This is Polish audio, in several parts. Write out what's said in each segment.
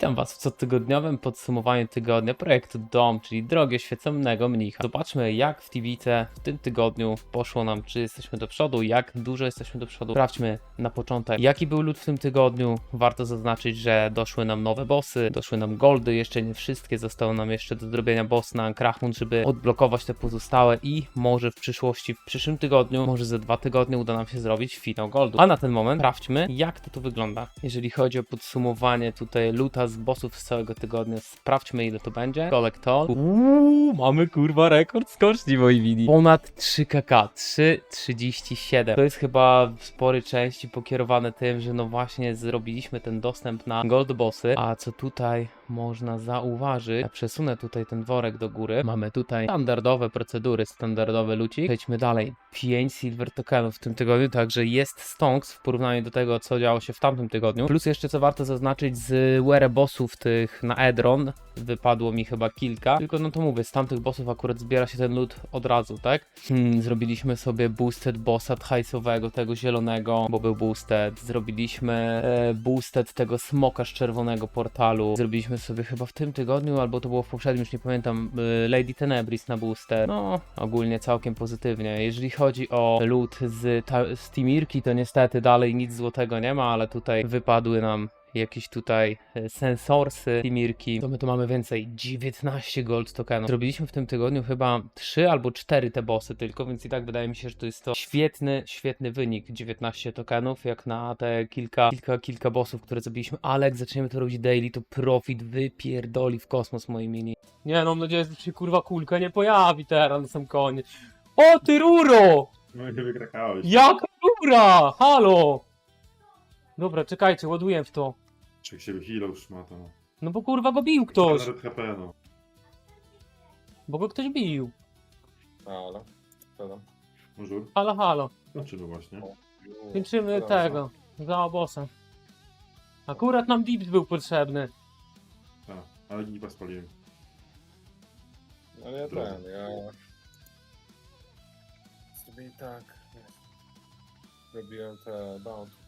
Witam Was w cotygodniowym podsumowaniu tygodnia projektu DOM, czyli Drogie Świeconnego Mnicha. Zobaczmy jak w TVC w tym tygodniu poszło nam, czy jesteśmy do przodu, jak dużo jesteśmy do przodu. Sprawdźmy na początek, jaki był lód w tym tygodniu. Warto zaznaczyć, że doszły nam nowe bossy, doszły nam goldy, jeszcze nie wszystkie, zostało nam jeszcze do zrobienia boss na Krachmund, żeby odblokować te pozostałe i może w przyszłości, w przyszłym tygodniu, może za dwa tygodnie uda nam się zrobić finał goldu. A na ten moment sprawdźmy, jak to tu wygląda. Jeżeli chodzi o podsumowanie tutaj luta z bossów z całego tygodnia, sprawdźmy ile to będzie. Collect all. Uuu, mamy kurwa rekord skoczni, moi mini. Ponad 3 kk, 3,37. To jest chyba w sporej części pokierowane tym, że no właśnie zrobiliśmy ten dostęp na gold bossy, a co tutaj można zauważyć, ja przesunę tutaj ten worek do góry, mamy tutaj standardowe procedury, standardowy lucik. Przejdźmy dalej. 5 silver tokenów w tym tygodniu, także jest stonks w porównaniu do tego, co działo się w tamtym tygodniu. Plus jeszcze co warto zaznaczyć z were bossów tych na Edron, wypadło mi chyba kilka, tylko no to mówię, z tamtych bossów akurat zbiera się ten loot od razu, tak? Hmm, zrobiliśmy sobie boosted bossa hajsowego, tego zielonego, bo był boosted. Zrobiliśmy e, boosted tego smoka z czerwonego portalu. Zrobiliśmy sobie chyba w tym tygodniu, albo to było w poprzednim, już nie pamiętam, e, Lady Tenebris na booster. No, ogólnie całkiem pozytywnie. Jeżeli chodzi o loot z, z Timirki, to niestety dalej nic złotego nie ma, ale tutaj wypadły nam jakieś tutaj e, sensorsy, timirki, to my tu mamy więcej, 19 gold tokenów. Zrobiliśmy w tym tygodniu chyba 3 albo 4 te bossy tylko, więc i tak wydaje mi się, że to jest to świetny, świetny wynik, 19 tokenów, jak na te kilka, kilka, kilka bossów, które zrobiliśmy, ale jak zaczniemy to robić daily, to profit wypierdoli w kosmos moi mini. Nie no, mam nadzieję, że się kurwa kulka nie pojawi teraz na sam koniec. O ty ruro! No i nie wykrakałeś. Jaka rura! Halo! Dobra, czekajcie, ładuję w to. Czy się wychilał szmata. no. No bo kurwa go bił ktoś. Nawet HP, no. Bo go ktoś bił. Ale. Co tam? Bonjour. Halo, halo. Zobaczymy właśnie. Kończymy tego. Za bossa. Akurat nam dips był potrzebny. Tak, ale giba spaliłem. No ja ten, ja... Sobie i tak... Robiłem te bounty.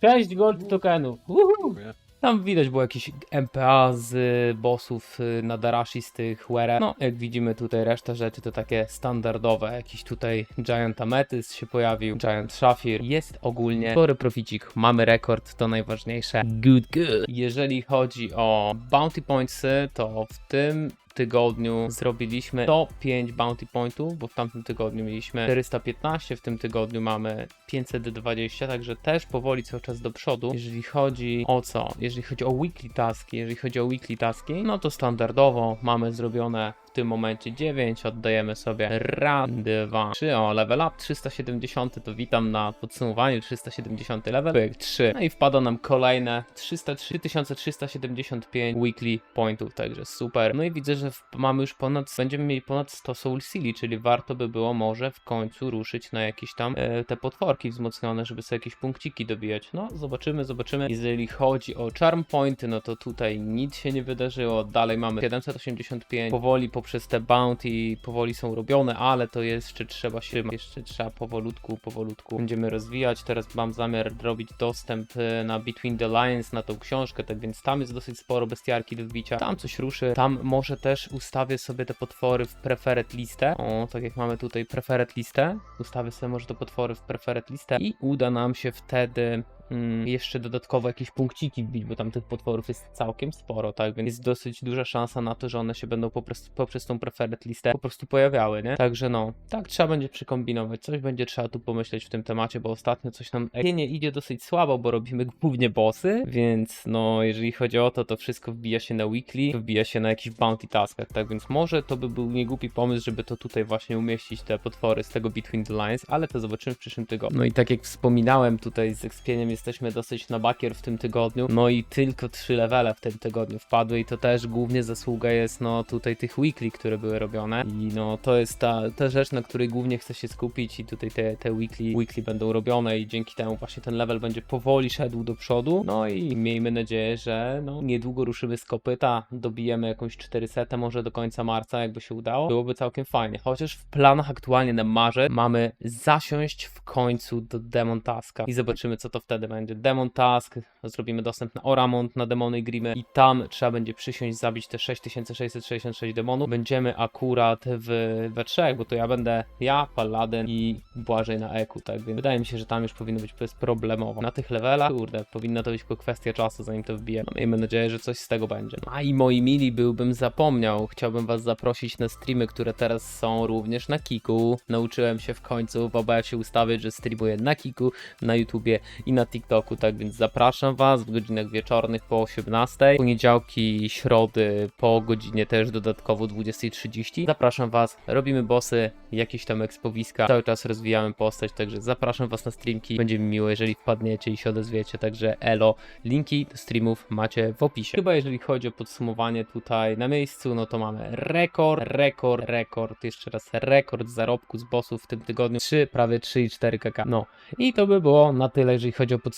6 gold tokenów. Uhu. Tam widać było jakieś MPA z bossów y, na Darashi z tych Were. No, jak widzimy tutaj reszta rzeczy to takie standardowe. Jakiś tutaj Giant Amethyst się pojawił, Giant Shafir. Jest ogólnie spory proficik. Mamy rekord, to najważniejsze. Good, good. Jeżeli chodzi o bounty pointsy, to w tym tygodniu zrobiliśmy 105 bounty pointów, bo w tamtym tygodniu mieliśmy 415, w tym tygodniu mamy 520, także też powoli cały czas do przodu. Jeżeli chodzi o co? Jeżeli chodzi o weekly taski, jeżeli chodzi o weekly taski, no to standardowo mamy zrobione w tym momencie 9, oddajemy sobie ran 2, 3, o level up 370, to witam na podsumowaniu 370 level, pyk 3, no i wpada nam kolejne 303 3375 weekly pointów, także super. No i widzę, że mamy już ponad, będziemy mieli ponad 100 soul seali, czyli warto by było może w końcu ruszyć na jakieś tam e, te potworki wzmocnione, żeby sobie jakieś punkciki dobijać. No zobaczymy, zobaczymy. Jeżeli chodzi o charm pointy, no to tutaj nic się nie wydarzyło, dalej mamy 785, powoli poprzez te bounty powoli są robione, ale to jeszcze trzeba się, jeszcze trzeba powolutku, powolutku będziemy rozwijać. Teraz mam zamiar robić dostęp e, na Between the Lines, na tą książkę, tak więc tam jest dosyć sporo bestiarki do wbicia. Tam coś ruszy, tam może też ustawię sobie te potwory w preferred listę. O, tak jak mamy tutaj preferred listę, ustawię sobie może te potwory w preferred listę i uda nam się wtedy mm, jeszcze dodatkowo jakieś punkciki wbić, bo tam tych potworów jest całkiem sporo, tak? Więc jest dosyć duża szansa na to, że one się będą po prostu, poprzez tą preferred listę po prostu pojawiały, nie? Także no, tak trzeba będzie przykombinować, coś będzie trzeba tu pomyśleć w tym temacie, bo ostatnio coś nam nie idzie dosyć słabo, bo robimy głównie bossy, więc no, jeżeli chodzi o to, to wszystko wbija się na weekly, wbija się na jakichś bounty taskach, tak? Więc może to by był niegłupi pomysł, żeby to tutaj właśnie umieścić, te potwory z tego Between the Lines, ale to zobaczymy w przyszłym tygodniu. No i tak jak wspominałem tutaj z Expieniem jesteśmy dosyć na bakier w tym tygodniu, no i tylko trzy levele w tym tygodniu wpadły i to też głównie zasługa jest no tutaj tych weekly, które były robione. I no to jest ta, ta rzecz, na której głównie chcę się skupić i tutaj te, te weekly, weekly będą robione i dzięki temu właśnie ten level będzie powoli szedł do przodu, no i miejmy nadzieję, że no niedługo ruszymy z kopyta, dobijemy jakąś 400 może do końca marca, jakby się udało, byłoby całkiem fajnie, chociaż w planach aktualnie na marzec mamy zasiąść w końcu do Demon Taska i zobaczymy co to wtedy będzie Demon Task, zrobimy dostęp na Oramont, na Demony Grimy i tam trzeba będzie przysiąść zabić te 6666 demonów. Będziemy akurat w, we trzech, bo to ja będę ja, Paladin i Błażej na Eku, tak więc wydaje mi się, że tam już powinno być bezproblemowo. Na tych levelach, kurde, powinna to być tylko kwestia czasu, zanim to wbije. No, miejmy nadzieję, że coś z tego będzie. No, a i moi mili, byłbym zapomniał, chciałbym was zaprosić na streamy, które teraz są również na Kiku. Nauczyłem się w końcu w OBS-ie ustawić, że streamuję na Kiku, na YouTubie i na TikToku, tak więc zapraszam was w godzinach wieczornych po 18, poniedziałki, środy po godzinie też dodatkowo 20.30. Zapraszam was, robimy bossy, jakieś tam ekspowiska, cały czas rozwijamy postać, także zapraszam was na streamki, będzie mi miło, jeżeli wpadniecie i się odezwiecie, także elo, linki do streamów macie w opisie. Chyba jeżeli chodzi o podsumowanie tutaj na miejscu, no to mamy rekord, rekord, rekord, jeszcze raz rekord zarobku z bossów w tym tygodniu, 3, prawie 3,4 kk. No i to by było na tyle, jeżeli chodzi o podsumowanie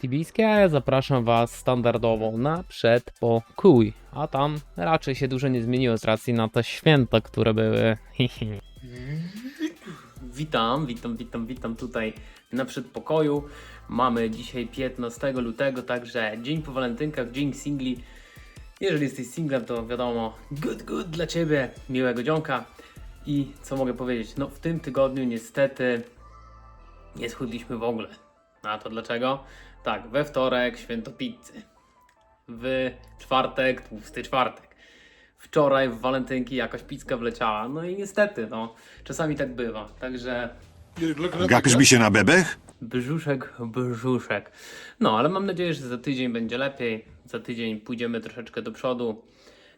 tibijskie, a ja zapraszam was standardowo na przedpokój, a tam raczej się dużo nie zmieniło z racji na te święta, które były. Witam, witam, witam, witam tutaj na przedpokoju. Mamy dzisiaj 15 lutego, także dzień po walentynkach, dzień singli. Jeżeli jesteś singlem, to wiadomo, good, good dla ciebie, miłego dzionka. I co mogę powiedzieć? No, w tym tygodniu niestety nie schudliśmy w ogóle. A to dlaczego? Tak, we wtorek święto pizzy. W czwartek tłusty czwartek. Wczoraj w walentynki jakaś pizka wleciała. No i niestety, no, czasami tak bywa. Także Gapisz mi się na bebech? brzuszek, brzuszek. No, ale mam nadzieję, że za tydzień będzie lepiej. Za tydzień pójdziemy troszeczkę do przodu.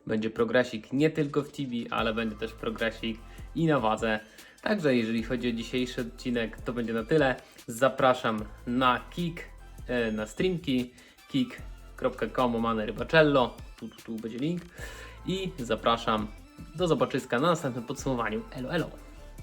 Będzie progresik nie tylko w Tibi, ale będzie też progresik i na wadze. Także jeżeli chodzi o dzisiejszy odcinek, to będzie na tyle. Zapraszam na Kik, e, na streamki kik.com łamane rybacello. Tu, tu, tu będzie link. I zapraszam do zobaczyska na następnym podsumowaniu. Elo, elo.